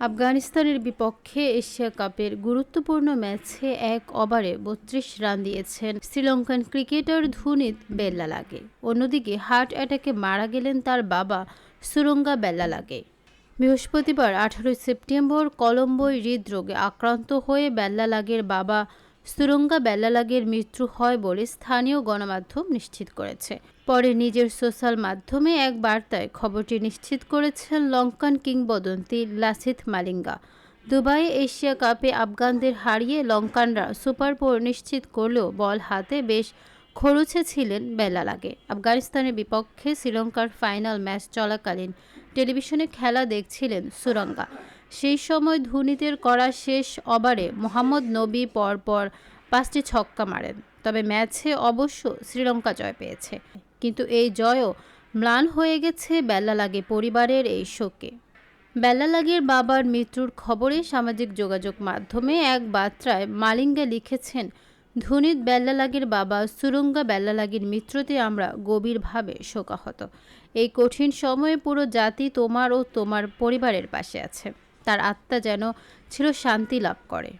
আফগানিস্তানের বিপক্ষে এশিয়া কাপের গুরুত্বপূর্ণ ম্যাচে এক ওভারে বত্রিশ রান দিয়েছেন শ্রীলঙ্কান ক্রিকেটার ধুনিত বেল্লালাগে অন্যদিকে হার্ট অ্যাটাকে মারা গেলেন তার বাবা সুরঙ্গা বেল্লালাগে বৃহস্পতিবার আঠারোই সেপ্টেম্বর কলম্বোয় হৃদরোগে আক্রান্ত হয়ে বেল্লালাগের বাবা সুরঙ্গা বেল্লালাগের মৃত্যু হয় বলে স্থানীয় গণমাধ্যম নিশ্চিত করেছে। পরে নিজের সোশ্যাল মাধ্যমে এক বার্তায় খবরটি নিশ্চিত করেছেন লঙ্কান কিংবদন্তি লাসিথ মালিঙ্গা। দুবাই এশিয়া কাপে আফগানদের হারিয়ে লঙ্কানরা সুপার ফোর নিশ্চিত করলেও বল হাতে বেশ খরুচে ছিলেন বেলা লাগে আফগানিস্তানের বিপক্ষে শ্রীলঙ্কার ফাইনাল ম্যাচ চলাকালীন টেলিভিশনে খেলা দেখছিলেন সুরঙ্গা। সেই সময় ধোনিতের করা শেষ ওভারে মোহাম্মদ নবী পরপর পাঁচটি ছক্কা মারেন। তবে ম্যাচে অবশ্য শ্রীলঙ্কা জয় পেয়েছে। কিন্তু এই জয়ও ম্লান হয়ে গেছে বেলা লাগে পরিবারের এই শোকে। বেল্লালাগের বাবার মৃত্যুর খবরে সামাজিক যোগাযোগ মাধ্যমে এক বার্তায় মালিঙ্গা লিখেছেন ধনিত বেল্লালাগের বাবা সুরঙ্গা বেল্লালাগের মৃত্যুতে আমরা গভীরভাবে শোকাহত। এই কঠিন সময়ে পুরো জাতি তোমার ও তোমার পরিবারের পাশে আছে। তার আত্মা যেন ছিল শান্তি লাভ করে।